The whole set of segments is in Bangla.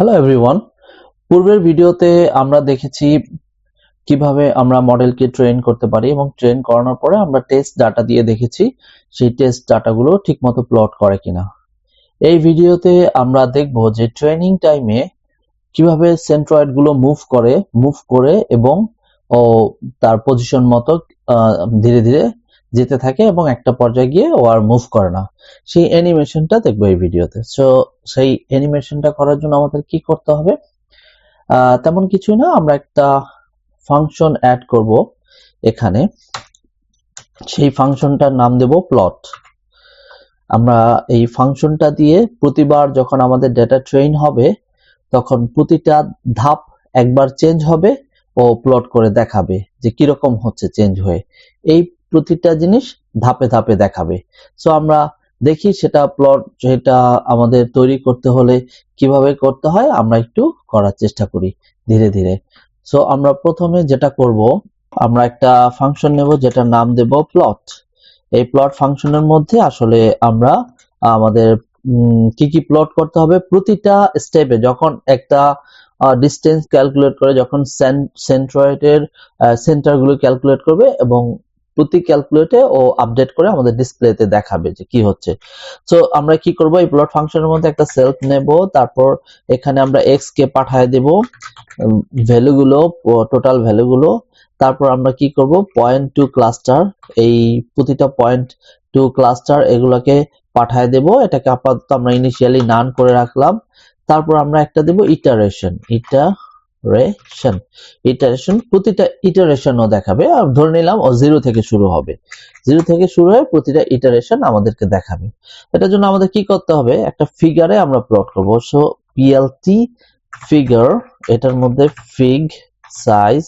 হ্যালো এভরিওয়ান পূর্বের ভিডিওতে আমরা দেখেছি কীভাবে আমরা মডেলকে ট্রেন করতে পারি এবং ট্রেন করানোর পরে আমরা টেস্ট ডাটা দিয়ে দেখেছি সেই টেস্ট ডাটাগুলো ঠিকমতো প্লট করে কিনা। এই ভিডিওতে আমরা দেখব যে ট্রেনিং টাইমে কীভাবে সেন্ট্রয়েডগুলো মুভ করে মুভ করে এবং ও তার পজিশন মতো ধীরে ধীরে যেতে থাকে এবং একটা পর্যায়ে গিয়ে ও আর মুভ করে না। সেই অ্যানিমেশনটা দেখব এই ভিডিওতে সো সেই অ্যানিমেশনটা করার জন্য আমাদের কি করতে হবে? তেমন কিছুই না, আমরা একটা ফাংশন অ্যাড করব এখানে। সেই ফাংশনটার নাম দেব প্লট আমরা এই ফাংশনটা দিয়ে প্রতিবার যখন আমাদের ডেটা ট্রেন হবে, তখন প্রতিটা ধাপ একবার চেঞ্জ হবে ও প্লট করে দেখাবে যে কীরকম হচ্ছে চেঞ্জ হয়ে। এই প্রতিটা জিনিস ধাপে ধাপে দেখাবে। সো আমরা দেখি সেটা প্লট যেটা আমাদের তৈরি করতে হলে কীভাবে করতে হয়, আমরা একটু করার চেষ্টা করি ধীরে ধীরে। সো আমরা প্রথমে যেটা করব, আমরা একটা ফাংশন নেব যেটার নাম দেব প্লট এই প্লট ফাংশনের মধ্যে আসলে আমরা আমাদের কি কি প্লট করতে হবে প্রতিটা স্টেপে যখন একটা ডিস্টেন্স ক্যালকুলেট করে, যখন সেন্ট্রয়েডের সেন্টারগুলো ক্যালকুলেট করবে এবং প্রতি ক্যালকুলেটে ও আপডেট করে আমাদের ডিসপ্লেতে দেখাবে যে কি হচ্ছে। সো আমরা কি করব? এই প্লট ফাংশনের মধ্যে একটা সেলফ নেব, তারপর এখানে আমরা এক্স কে পাঠিয়ে দেব ভ্যালুগুলো টোটাল ভ্যালুগুলো। তারপর আমরা কি করব? পয়েন্ট টু ক্লাস্টার এই প্রতিটা পয়েন্ট টু ক্লাস্টার এগুলোকে পাঠায় দেব। এটাকে আপাতত আমরা ইনিশিয়ালি নান করে রাখলাম। তারপর আমরা একটা দেব ইটারেশন ইটারেশন ইটারেশন প্রতিটা ইটারেশনও দেখাবে। আর ধরে নিলাম, ও জিরো থেকে শুরু হবে। জিরো থেকে শুরু হয়ে প্রতিটা ইটারেশন আমাদেরকে দেখাবে। এটার জন্য আমাদের কি করতে হবে? একটা ফিগারে আমরা প্লট করব। সো পিএলটি ফিগার এটার মধ্যে ফিগ সাইজ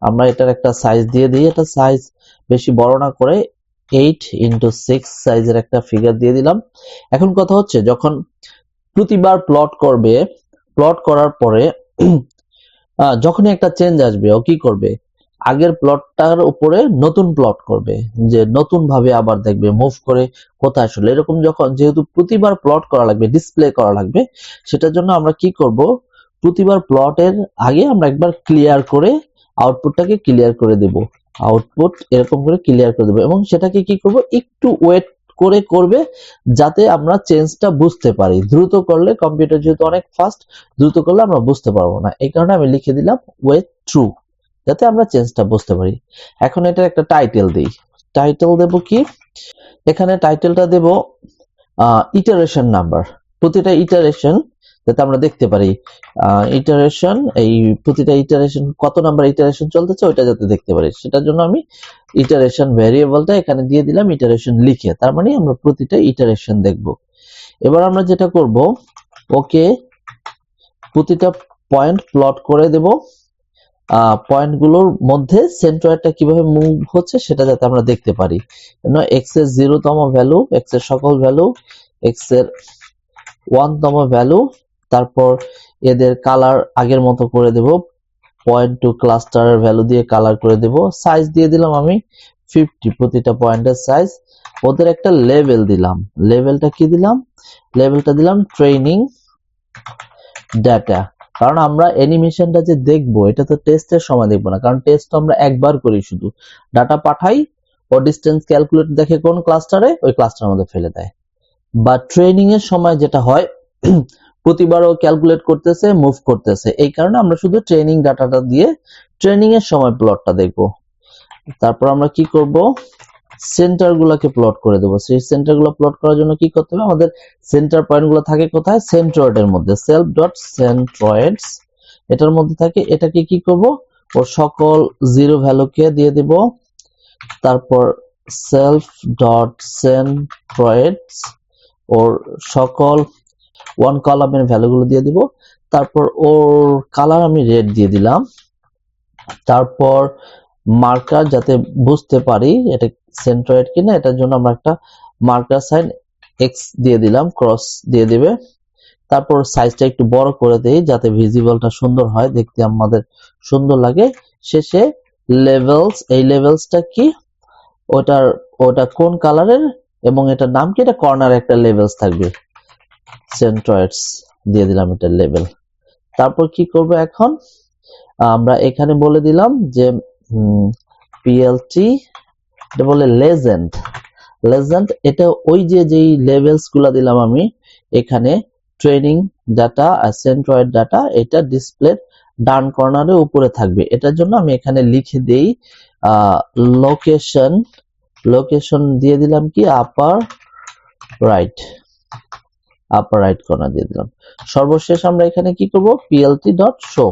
আমরা এটার একটা সাইজ দিয়ে দিই। এটা সাইজ বেশি বড় না করে এইট ইন্টু সিক্স সাইজের একটা ফিগার দিয়ে দিলাম। এখন কথা হচ্ছে, যখন প্রতিবার প্লট করবে প্লট করার পরে যখনই একটা চেঞ্জ আসবে, ও কি করবে? আগের প্লটটার উপরে নতুন প্লট করবে, যে নতুন ভাবে আবার দেখবে মুভ করে কোথায় আসলে। এরকম যখন যেহেতু প্রতিবার প্লট করা লাগবে ডিসপ্লে করা লাগবে, সেটার জন্য আমরা কি করব? প্রতিবার প্লটের আগে আমরা একবার ক্লিয়ার করে আউটপুটটাকে ক্লিয়ার করে দেব। আউটপুট এরকম করে ক্লিয়ার করে দেবো এবং সেটাকে কি করব? একটু ওয়েট করে করবে যাতে আমরা চেঞ্জটা বুঝতে পারি। দ্রুত করলে কম্পিউটার যেহেতু অনেক ফাস্ট দ্রুত করলে আমরা বুঝতে পারব না। এই কারণে আমি লিখে দিলাম ওয়েট ট্রু যাতে আমরা চেঞ্জটা বুঝতে পারি। এখন এটা একটা টাইটেল দিই। টাইটেল দেব কি? এখানে টাইটেলটা দেব ইটারেশন নাম্বার প্রতিটা ইটারেশন যাতে আমরা দেখতে পারি ইটারেশন এই প্রতিটা ইটারেশন কত নাম্বার ইটারেশন চলতেছে ওইটা যাতে দেখতে পারি। সেটার জন্য আমি ইটারেশন ভ্যারিয়েবলটা এখানে দিয়ে দিলাম ইটারেশন লিখে। তার মানে আমরা প্রতিটা ইটারেশন দেখব। এবার আমরা যেটা করব ওকে প্রতিটা পয়েন্ট প্লট করে দেব। পয়েন্টগুলোর মধ্যে সেন্ট্রয়েডটা কীভাবে মুভ হচ্ছে সেটা যাতে আমরা দেখতে পারি। এক্সের জিরোতম ভ্যালু এক্সের সকল ভ্যালু এক্সের ওয়ানতম ভ্যালু তারপর এদের কালার আগের মতো করে দেব। পয়েন্ট টু ক্লাস্টারের ভ্যালু দিয়ে কালার করে দেব। সাইজ দিয়ে দিলাম আমি ফিফটি প্রতিটা পয়েন্টের সাইজ ওদের একটা লেভেল দিলাম। লেভেলটা কি দিলাম? লেভেলটা দিলাম ট্রেনিং ডাটা কারণ আমরা অ্যানিমেশনটা যে দেখব, এটা তো টেস্টের সময় দেখব না। কারণ টেস্ট আমরা একবার করি শুধু। ডাটা পাঠাই, ও ডিস্টেন্স ক্যালকুলেট দেখে কোন ক্লাস্টারে ওই ক্লাস্টারের মধ্যে ফেলে দেয়। বা ট্রেনিং এর সময় যেটা হয় প্রতিবার ও ক্যালকুলেট করতেছে মুভ করতেছে। এই কারণে আমরা শুধু ট্রেনিং ডাটাটা দিয়ে ট্রেনিং এর সময় প্লটটা দেখব। তারপর আমরা কি করব? সেন্টার গুলাকে প্লট করে দেবো। সেই সেন্টারগুলো প্লট করার জন্য কি করতে হবে? আমাদের সেন্টার পয়েন্টগুলো থাকে কোথায়? সেন্ট্রয়েড এর মধ্যে। সেলফ ডট সেন্ট্রয়েডস এটার মধ্যে থাকে, এটাকে কি করব? ও সকল জিরো ভ্যালুকে দিয়ে দেব। তারপর সেলফ ডট সেন্ট্রয়েডস ওর সকল ওয়ান কলামের ভ্যালুগুলো দিয়ে দিব। তারপর ওর কালার আমি রেড দিয়ে দিলাম। তারপর মার্কার যাতে বুঝতে পারি, এটা সেন্ট্রয়েড কিনা, এটার জন্য আমরা একটা মার্কার সাইন এক্স দিয়ে দিলাম ক্রস দিয়ে দিবে। তারপর সাইজটা একটু বড় করে দিই, যাতে ভিজিবলটা সুন্দর হয়, দেখতে আমাদের সুন্দর লাগে। শেষে লেভেলস এই লেভেলসটা কি? ওটার, ওটা কোন কালারের এবং এটার নাম কি? এটা কর্নার একটা লেভেলস থাকবে। সেন্ট্রয়েডস দিয়ে দিলাম এটা লেভেল। তারপর কি করব এখন? আমরা এখানে বলে দিলাম যে পিএলটি এটা বলে লেজেন্ড। লেজেন্ড, এটা ওই যে, যেই লেভেলসগুলা দিলাম আমি, এখানে ট্রেনিং ডাটা আর সেন্ট্রয়েড ডাটা, এটা ডিসপ্লে ডান কর্নারে উপরে থাকবে। এটার জন্য আমি এখানে লিখে দেই লোকেশন লোকেশন দিয়ে দিলাম কি upper right upper right corner দিয়ে দিলাম। সর্বশেষ আমরা এখানে কি করব? পিএলটি ডট শো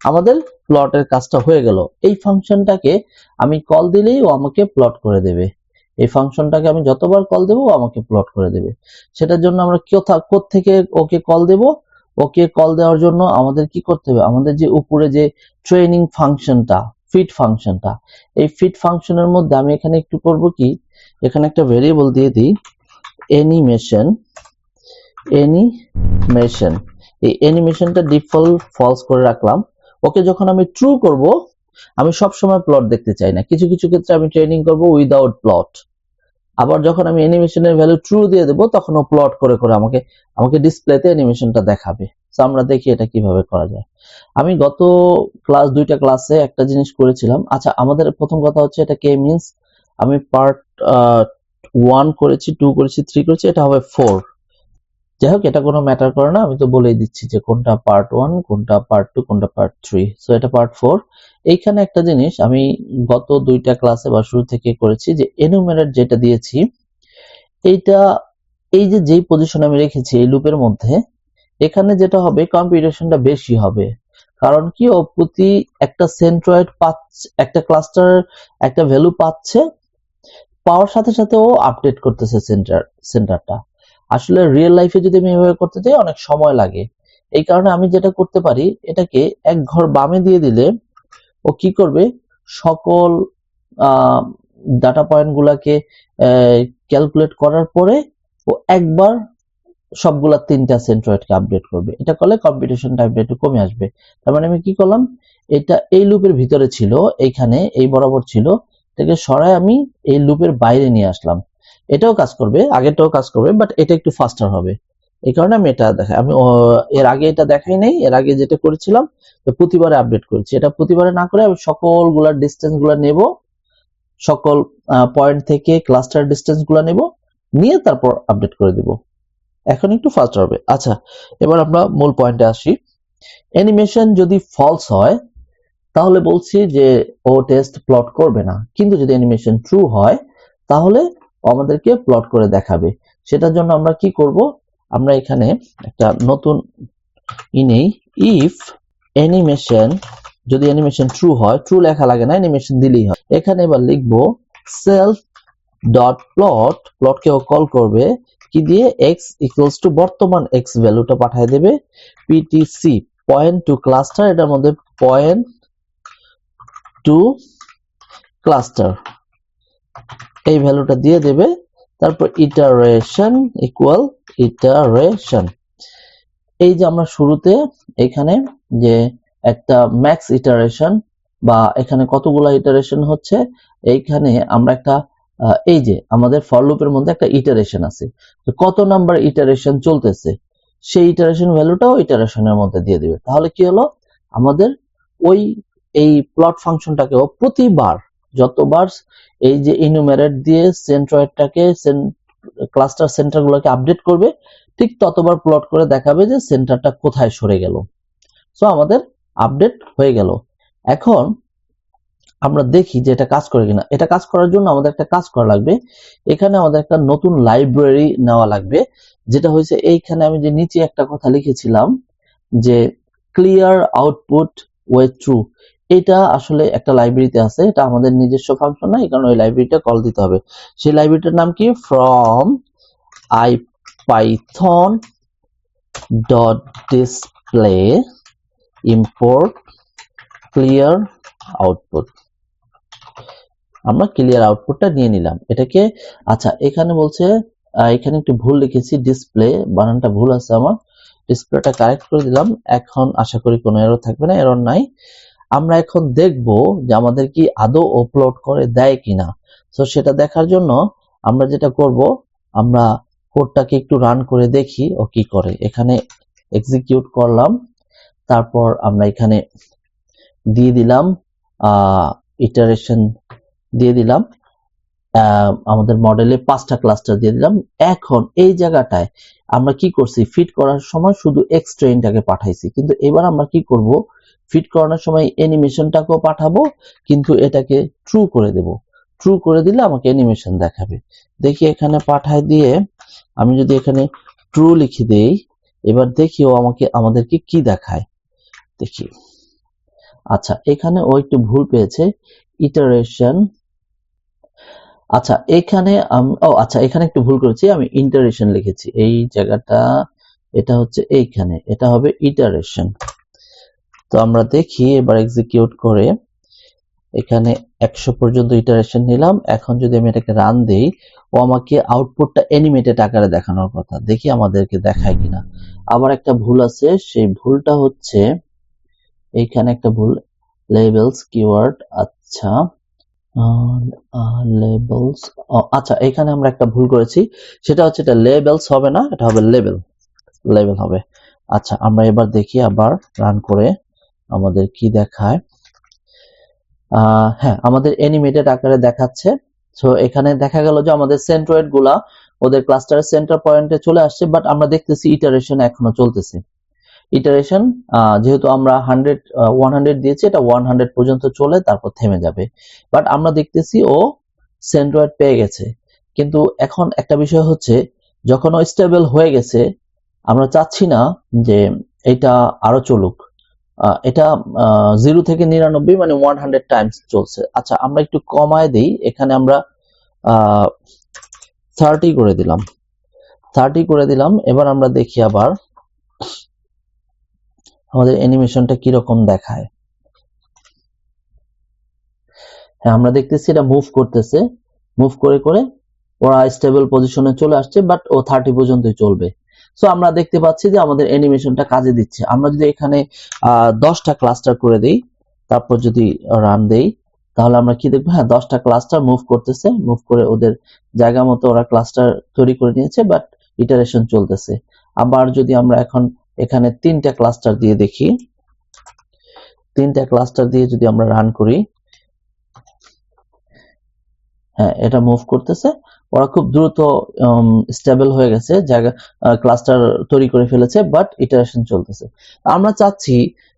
আমাদের প্লটের কাজটা হয়ে গেল। এই ফাংশনটাকে আমি কল দিলেই ও আমাকে প্লট করে দেবে। এই ফাংশনটাকে আমি যতবার কল দেবো আমাকে প্লট করে দেবে। সেটার জন্য আমরা কোথা থেকে ওকে কল দেব? ওকে কল দেওয়ার জন্য আমাদের কি করতে হবে? আমাদের যে উপরে যে ট্রেনিং ফাংশনটা ফিট ফাংশনটা, এই ফিট ফাংশনের মধ্যে আমি এখানে একটু করব কি? এখানে একটা ভেরিয়েবল দিয়ে দিই। অ্যানিমেশন অ্যানিমেশন এই অ্যানিমেশনটা ডিফল্ট ফলস করে রাখলাম। ওকে যখন আমি ট্রু করব, আমি সব সময় প্লট দেখতে চাই না। কিছু কিছু ক্ষেত্রে আমি ট্রেনিং করব উইদাউট প্লট আবার যখন আমি অ্যানিমেশনের ভ্যালু ট্রু দিয়ে দেবো, তখন ও প্লট করে করে আমাকে আমাকে ডিসপ্লেতে অ্যানিমেশনটা দেখাবে। তো আমরা দেখি এটা কীভাবে করা যায়। আমি গত ক্লাস দুইটা ক্লাসে একটা জিনিস করেছিলাম। আচ্ছা আমাদের প্রথম কথা হচ্ছে এটা কে মিনস আমি পার্ট ওয়ান করেছি টু করেছি থ্রি করেছি, এটা হবে ফোর যাই হোক এটা কোনো ম্যাটার করে না। আমি তো বলেই দিচ্ছি যে কোনটা পার্ট ওয়ান কোনটা পার্ট টু কোনটা পার্ট থ্রি সো এটা পার্ট ফোর এইখানে একটা জিনিস, আমি গত দুইটা ক্লাসে বা শুরু থেকে করেছি যে এনুমেরেট যেটা দিয়েছি, এইটা, এই যে যেই পজিশন আমি রেখেছি এই লুপের মধ্যে, এখানে যেটা হবে কম্পিউটেশনটা বেশি হবে। কারণ কি, ও প্রতি একটা সেন্ট্রয়েড পাচ্ছে, একটা ক্লাস্টার একটা ভ্যালু পাচ্ছে, পাওয়ার সাথে সাথে ও আপডেট করতেছে সেন্টার সেন্টারটা আসলে রিয়েল লাইফে যদি আমি এভাবে করতে চাই অনেক সময় লাগে। এই কারণে আমি যেটা করতে পারি, এটাকে এক ঘর বামে দিয়ে দিলে ও কি করবে? সকল ডাটা পয়েন্ট গুলাকে ক্যালকুলেট করার পরে ও একবার সবগুলা তিনটা সেন্ট্রয়েডকে আপডেট করবে। এটা করলে কম্পিটিশন টাইমটা একটু কমে আসবে। তার মানে আমি কি করলাম? এটা এই লুপের ভিতরে ছিল, এইখানে এই বরাবর ছিল, এটাকে সরাই আমি এই লুপের বাইরে নিয়ে আসলাম। এটাও কাজ করবে, আগেরটাও কাজ করবে বাট এটা একটু ফাস্টার হবে। এই কারণে আমি এটা দেখাই, আমি এর আগে এটা দেখাই নাই, এর আগে যেটা করেছিলাম প্রতিবারে আপডেট করেছি। এটা প্রতিবারে না করে আমি সকলগুলার ডিস্টেন্সগুলা নেব, সকল পয়েন্ট থেকে ক্লাস্টার ডিস্টেন্সগুলা নেব, নিয়ে তারপর আপডেট করে দিব। এখন একটু ফাস্ট হবে। আচ্ছা এবার আমরা মূল পয়েন্টে আসি। অ্যানিমেশন যদি ফলস হয়, তাহলে বলছি যে ও টেস্ট প্লট করবে না। কিন্তু যদি অ্যানিমেশন ট্রু হয়, তাহলে আমাদেরকে প্লট করে দেখাবে। সেটার জন্য আমরা কি করব? আমরা এখানে একটা নতুন ইনেই ইফ অ্যানিমেশন যদি অ্যানিমেশন ট্রু হয় ট্রু লেখা লাগে না অ্যানিমেশন দিলেই হয়। এখানে এবার লিখব সেলফ ডট প্লট প্লটকেও কল করবে, কি দিয়ে? এক্স ইকুয়ালস টু বর্তমান এক্স ভ্যালুটা পাঠিয়ে দেবে পিটিসি পয়েন্ট টু ক্লাস্টার এটার মধ্যে পয়েন্ট টু ক্লাস্টার এই ভ্যালুটা দিয়ে দেবে। তারপর ইটারেশন ইকুয়াল ইটারেশন এই যে আমরা শুরুতে এখানে যে একটা ম্যাক্স ইটারেশন বা এখানে কতগুলো ইটারেশন হচ্ছে, এইখানে আমরা একটা এই যে আমাদের ফর লুপের মধ্যে একটা ইটারেশন আছে। কত নাম্বার ইটারেশন চলতেছে? সেই ইটারেশন ভ্যালুটাও ইটারেশনের মধ্যে দিয়ে দিবে। তাহলে কি হলো? আমাদের ওই, এই প্লট ফাংশনটাকেও প্রতিবার যতবার এই যে ইনুমেরেট দিয়ে সেন্ট্রয়েডটাকে ক্লাস্টার সেন্টারগুলোকে আপডেট করবে, ঠিক ততবার প্লট করে দেখাবে যে সেন্টারটা কোথায় সরে গেল। সো আমাদের আপডেট হয়ে গেল। এখন আমরা দেখি যে এটা কাজ করে কিনা। এটা কাজ করার জন্য আমাদের একটা কাজ করা লাগবে। এখানে আমাদের একটা নতুন লাইব্রেরি নেওয়া লাগবে, যেটা হয়েছে এইখানে আমি যে নিচে একটা কথা লিখেছিলাম যে ক্লিয়ার আউটপুট ওয়ে ট্রু এটা আসলে একটা লাইব্রেরিতে আছে, এটা আমাদের নিজস্ব ফাংশন না, এই কারণে ওই লাইব্রেরিটা কল দিতে হবে। সেই লাইব্রেরিটার নাম কি? From I Python dot display import clear output আমরা ক্লিয়ার আউটপুটটা নিয়ে নিলাম। এটাকে আচ্ছা এখানে বলছে এখানে একটু ভুল লিখেছি ডিসপ্লে বানানটা ভুল আছে আমার। ডিসপ্লেটা কারেক্ট করে দিলাম। এখন আশা করি কোনো এরর থাকবে না এরর নাই। আমরা এখন দেখব যে আমাদের কি আদৌ আপলোড করে দেয় কিনা। তো সেটা দেখার জন্য আমরা যেটা করব, আমরা কোডটাকে একটু রান করে দেখি ও কি করে। এখানে এক্সিকিউট করলাম, তারপর আমরা এখানে দিয়ে দিলাম ইটারেশন দিয়ে দিলাম আমাদের মডেলে পাঁচটা ক্লাস্টার দিয়ে দিলাম। এখন এই জায়গাটায় আমরা কি করছি? ফিট করার সময় শুধু এক্স ট্রেনটাকে পাঠাইছি। কিন্তু এবার আমরা কি করব? ফিট করানোর সময় অ্যানিমেশনটাকেও পাঠাবো, কিন্তু এটাকে ট্রু করে দেব। ট্রু করে দিলে আমাকে অ্যানিমেশন দেখাবে। দেখি এখানে পাঠায় দিয়ে আমি যদি এখানে ট্রু লিখে দেই, এবার দেখি ও আমাকে, আমাদেরকে কি দেখায়। দেখি। আচ্ছা এখানে ও একটু ভুল পেয়েছে। ইটারেশন আচ্ছা এখানে ও আচ্ছা এখানে একটু ভুল করেছি। আমি ইন্টারেশন লিখেছি। এই জায়গাটা, এটা হচ্ছে এইখানে। এটা হবে ইটারেশন তো আমরা দেখি, এবার এক্সিকিউট করে এখানে একশো পর্যন্ত ইটারেশন নিলাম। এখন যদি আমি এটাকে রান দেই, ও আমাকে আউটপুটটা অ্যানিমেটেড আকারে দেখানোর কথা। দেখি আমাদেরকে দেখায় কিনা। আবার একটা ভুল আছে, সেই ভুলটা হচ্ছে, এইখানে একটা ভুল লেবেলস কিওয়ার্ড আচ্ছা লেবেলস আচ্ছা এখানে আমরা একটা ভুল করেছি। সেটা হচ্ছে এটা লেবেলস হবে না, এটা হবে লেবেল লেবেল হবে। আচ্ছা আমরা এবার দেখি আবার রান করে আমাদের কি দেখায়? হ্যাঁ আমাদের অ্যানিমেটেড আকারে দেখাচ্ছে। সো এখানে দেখা গেল যে আমাদের সেন্ট্রয়েডগুলা ওদের ক্লাস্টারের সেন্টার পয়েন্টে চলে আসছে বাট আমরা দেখতেছি ইটারেশন এখনও চলতেছে। ইটারেশন যেহেতু আমরা হান্ড্রেড ওয়ান হান্ড্রেড দিয়েছি, এটা ওয়ান হান্ড্রেড পর্যন্ত চলে, তারপর থেমে যাবে। বাট আমরা দেখতেছি ও সেন্ট্রয়েড পেয়ে গেছে। কিন্তু এখন একটা বিষয় হচ্ছে, যখন ও স্টেবল হয়ে গেছে, আমরা চাচ্ছি না যে এটা আরও চলুক। এটা জিরো থেকে নিরানব্বই মানে ওয়ান হান্ড্রেড টাইমস চলছে। আচ্ছা আমরা একটু কমায় দিই। এখানে আমরা থার্টি করে দিলাম। থার্টি করে দিলাম। এবার আমরা দেখি আবার আমাদের অ্যানিমেশনটা কীরকম দেখায়। হ্যাঁ আমরা দেখতেছি এটা মুভ করতেছে। মুভ করে করে ওরা স্টেবল পজিশনে চলে আসছে বাট ও থার্টি পর্যন্তই চলবে। সো আমরা দেখতে পাচ্ছি যে আমাদের অ্যানিমেশনটা কাজে দিচ্ছে। আমরা যদি এখানে দশটা ক্লাস্টার করে দিই, তারপর যদি রান দেই, তাহলে আমরা কি দেখব? হ্যাঁ দশটা ক্লাস্টার মুভ করতেছে। মুভ করে ওদের জায়গা মতো ওরা ক্লাস্টার তৈরি করে নিয়েছে বাট ইটারেশন চলতেছে। আবার যদি আমরা এখন এখানে তিনটা ক্লাস্টার দিয়ে দেখি, তিনটা ক্লাস্টার দিয়ে যদি আমরা রান করি হ্যাঁ এটা মুভ করতেছে। ওরা খুব দ্রুত স্টেবল হয়ে গেছে, জায়গা ক্লাস্টার তৈরি করে ফেলেছে বাট ইটারেশন চলতেছে। আমরা চাচ্ছি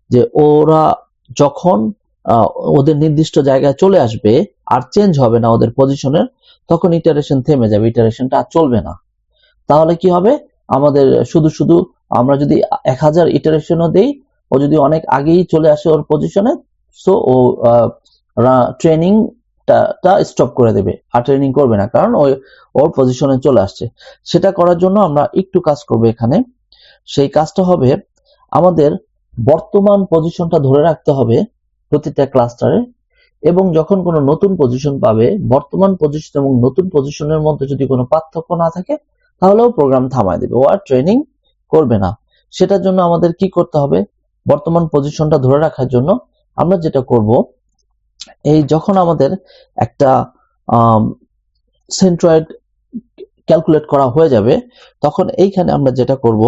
যে ওরা যখন ওদের নির্দিষ্ট জায়গায় চলে আসবে, আর চেঞ্জ হবে না ওদের পজিশনের তখন ইটারেশন থেমে যাবে ইটারেশনটা আর চলবে না। তাহলে কি হবে? আমাদের শুধু শুধু আমরা যদি এক হাজার ইটারেশনও দেই, ও যদি অনেক আগেই চলে আসে ওর পজিশনে সো ও ট্রেনিং টা স্টপ করে দেবে আর ট্রেনিং করবে না, কারণ ওই, ওর পজিশনে চলে আসছে। সেটা করার জন্য আমরা একটু কাজ করব এখানে। সেই কাজটা হবে আমাদের বর্তমান পজিশনটা ধরে রাখতে হবে প্রতিটা ক্লাস্টারে এবং যখন কোনো নতুন পজিশন পাবে, বর্তমান পজিশন এবং নতুন পজিশনের মধ্যে যদি কোনো পার্থক্য না থাকে, তাহলেও প্রোগ্রাম থামায় দেবে। ও আর ট্রেনিং করবে না। সেটার জন্য আমাদের কি করতে হবে? বর্তমান পজিশনটা ধরে রাখার জন্য আমরা যেটা করব এই যখন আমাদের একটা সেন্ট্রয়েড ক্যালকুলেট করা হয়ে যাবে, তখন এইখানে আমরা যেটা করব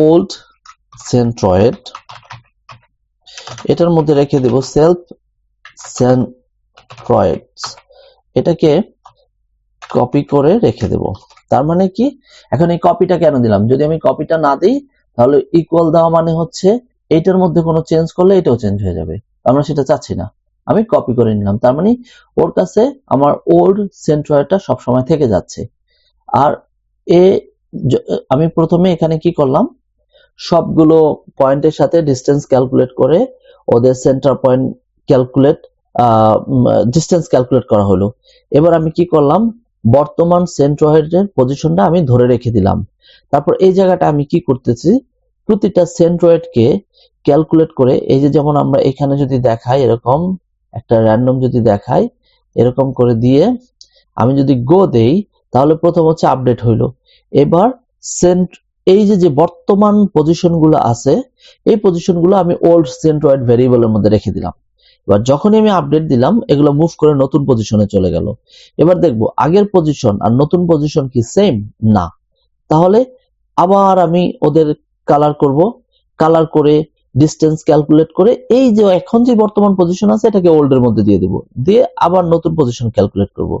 ওল্ড সেন্ট্রয়েড এটার মধ্যে রেখে দেব সেলফ সেন্ট্রয়েডস এটাকে কপি করে রেখে দেব। তার মানে কি? এখন এই কপিটা কেন দিলাম? যদি আমি কপিটা না দিই, তাহলে ইকুয়াল দেওয়া মানে হচ্ছে, এইটার মধ্যে কোনো চেঞ্জ করলে এটাও চেঞ্জ হয়ে যাবে। আমরা সেটা চাচ্ছি না। আমি কপি করে নিলাম। তার মানে ওর কাছে আমার ওল্ড সেন্ট্রয়েডটা সবসময় থেকে যাচ্ছে। আর এ আমি প্রথমে এখানে কি করলাম? সবগুলো পয়েন্টের সাথে ডিস্টেন্স ক্যালকুলেট করে ওদের centre point calculate distance calculate করা হলো। এবার আমি কি করলাম? বর্তমান সেন্ট্রয়েডের পজিশনটা আমি ধরে রেখে দিলাম। তারপর এই জায়গাটা আমি কি করতেছি? প্রতিটা সেন্ট্রয়েডকে ক্যালকুলেট করে, এই যে যেমন আমরা এখানে যদি দেখাই এরকম একটা র্যান্ডম যদি দেখাই, এরকম করে দিয়ে আমি যদি গো দেই, তাহলে প্রথম হচ্ছে আপডেট হইল। এবার সেন্ট এই যে যে বর্তমান পজিশনগুলো আছে, এই পজিশনগুলো আমি ওল্ড সেন্ট্রয়েড ভেরিয়েবলের মধ্যে রেখে দিলাম। এবার যখনই আমি আপডেট দিলাম, এগুলো মুভ করে নতুন পজিশনে চলে গেল। এবার দেখব, আগের পজিশন আর নতুন পজিশন কি সেম না। তাহলে আবার আমি ওদের কালার করব। কালার করে ডিস্টেন্স ক্যালকুলেট করে এই যে এখন যে বর্তমান পজিশন আছে, এটাকে ওল্ড এর মধ্যে দিয়ে দেব। দিয়ে আবার নতুন পজিশন ক্যালকুলেট করব।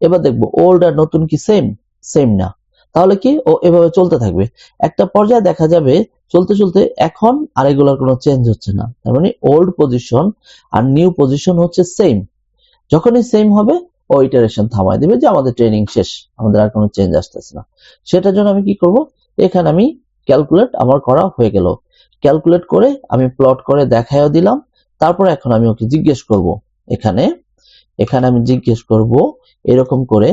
এবার দেখব ওল্ড আর নতুন কি সেম সেম না। তাহলে কি? ও এভাবে চলতে থাকবে। একটা পর্যায়ে দেখা যাবে চলতে চলতে এখন আর এগুলোর কোনো চেঞ্জ হচ্ছে না। তার মানে ওল্ড পজিশন আর নিউ পজিশন হচ্ছে সেম যখনই সেম হবে, ও ইটারেশন থামায় দিবে যে আমাদের ট্রেনিং শেষ। আমাদের আর কোনো চেঞ্জ আসতেছে না। সেটার জন্য আমি কি করব? এখানে আমি ক্যালকুলেট আমার করা হয়ে গেল। ক্যালকুলেট করে আমি প্লট করে দেখাইও দিলাম। তারপর এখন আমি ওকে জিজ্ঞেস করব। এখানে এখানে আমি জিজ্ঞেস করব এরকম করে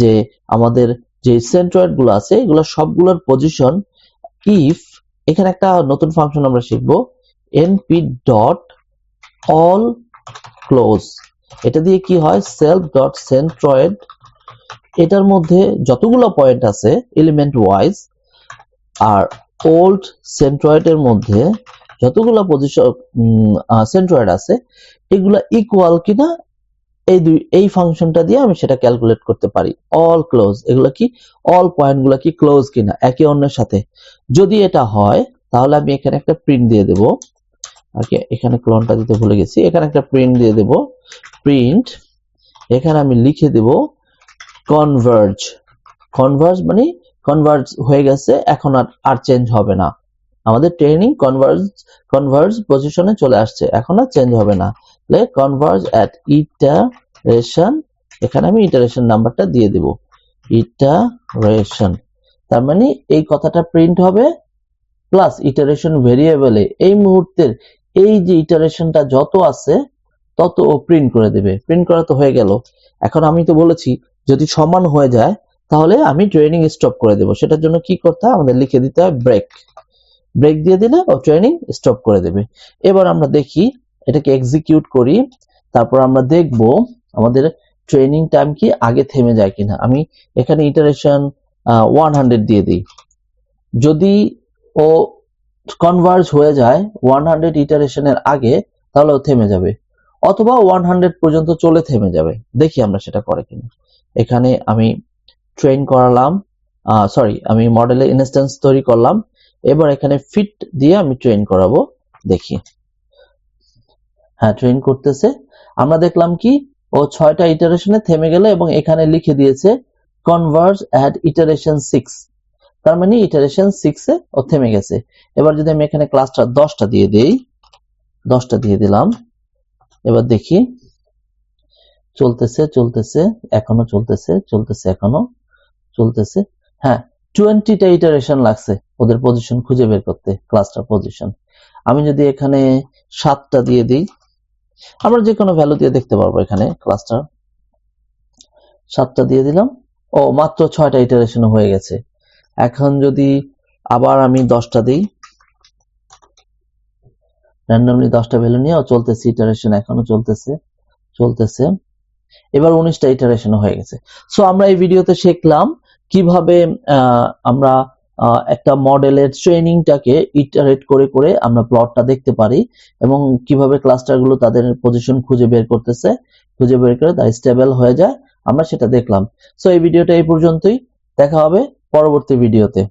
যে আমাদের যে সেন্ট্রয়েডগুলো আছে, এগুলো সবগুলোর পজিশন ইফ এখানে একটা নতুন ফাংশন আমরা শিখব np ডট অল ক্লোজ এটা দিয়ে কি হয়? সেলফ ডট সেন্ট্রয়েড এটার মধ্যে যতগুলো পয়েন্ট আছে এলিমেন্ট ওয়াইজ আর ওল্ড সেন্ট্রয়েড এর মধ্যে যতগুলো পজিশন সেন্ট্রয়েড আছে, এগুলা ইকুয়াল কিনা, এই দুই, এই ফাংশনটা দিয়ে আমি সেটা ক্যালকুলেট করতে পারি। অল ক্লোজ এগুলো কি? অল পয়েন্টগুলো কি ক্লোজ কিনা? একে অন্যের সাথে। যদি এটা হয়, তাহলে আমি এখানে একটা প্রিন্ট দিয়ে দেব। আর কি এখানে ক্লোনটা দিতে ভুলে গেছি। এখানে একটা প্রিন্ট দিয়ে দেব। প্রিন্ট এখানে আমি লিখে দেব কনভার্জ কনভার্জ মানে কনভার্জ হয়ে গেছে, এখন আর আর চেঞ্জ হবে না। আমাদের ট্রেনিং কনভার্জ কনভার্জ পজিশনে চলে আসছে, এখন আর চেঞ্জ হবে না। তাহলে কনভার্জ অ্যাট ইটারেশন এখানে আমি ইটারেশন নাম্বারটা দিয়ে দেব। ইটারেশন তার মানে এই কথাটা প্রিন্ট হবে প্লাস ইটারেশন ভেরিয়েবলে এই মুহূর্তের, এই যে ইটারেশনটা যত আছে, তত ও প্রিন্ট করে দেবে। প্রিন্ট করা তো হয়ে গেল। এখন আমি তো বলেছি, যদি সমান হয়ে যায় তাহলে আমি ট্রেনিং স্টপ করে দেব। সেটার জন্য কি করতে হয়? আমাদের লিখে দিতে হয় ব্রেক ব্রেক দিয়ে দিলে ও ট্রেনিং স্টপ করে দেবে। এবার আমরা দেখি, এটাকে এক্সিকিউট করি। তারপর আমরা দেখব আমাদের ট্রেনিং টাইম কি আগে থেমে যায় কিনা। আমি এখানে ইটারেশন ওয়ান হান্ড্রেড দিয়ে দিই। যদি ও কনভার্জ হয়ে যায় ওয়ান হান্ড্রেড ইটারেশনের আগে, তাহলে ও থেমে যাবে। অথবা ওয়ান হান্ড্রেড পর্যন্ত চলে থেমে যাবে। দেখি আমরা সেটা করে কিনা। এখানে আমি ট্রেন করালাম সরি আমি মডেলের ইনস্ট্যান্স তৈরি করলাম, এবার এখানে ফিট দিয়ে আমি ট্রেন করাবো, দেখি। হ্যাঁ ট্রেন করতেছে। আমরা দেখলাম কি, ও ছয়টা ইটারেশনে থেমে গেল এবং এখানে লিখে দিয়েছে কনভার্স অ্যাট ইটারেশন সিক্স তার মানে ইটারেশন সিক্সে ও থেমে গেছে। এবার যদি আমি এখানে ক্লাসটা দশটা দিয়ে দিই, দশটা দিয়ে দিলাম, এবার দেখি। চলতেছে চলতেছে, এখনও চলতেছে চলতেছে এখনও। চলতেছে। হ্যাঁ টোয়েন্টিটা ইটারেশন লাগছে ওদের পজিশন খুঁজে বের করতে ক্লাসটার পজিশন আমি যদি এখানে সাতটা দিয়ে দিই, আমরা যে কোনো ভ্যালু দিয়ে দেখতে পারব এখানে ক্লাসটার সাতটা দিয়ে দিলাম। ও, মাত্র ছয়টা ইটারেশন হয়ে গেছে। এখন যদি আবার আমি দশটা দিই র্যান্ডমলি দশটা ভ্যালু নিয়ে চলতেছে ইটারেশন এখনও চলতেছে চলতেছে। এবার উনিশটা ইটারেশন হয়ে গেছে। সো আমরা এই ভিডিওতে শিখলাম কীভাবে আমরা একটা মডেলের ট্রেনিংটাকে ইটারেট করে করে আমরা প্লটটা দেখতে পারি এবং কীভাবে ক্লাস্টারগুলো তাদের পজিশন খুঁজে বের করতেছে, খুঁজে বের করে তারা স্টেবল হয়ে যায়, আমরা সেটা দেখলাম। সো এই ভিডিওটা এই পর্যন্তই। দেখা হবে পরবর্তী ভিডিওতে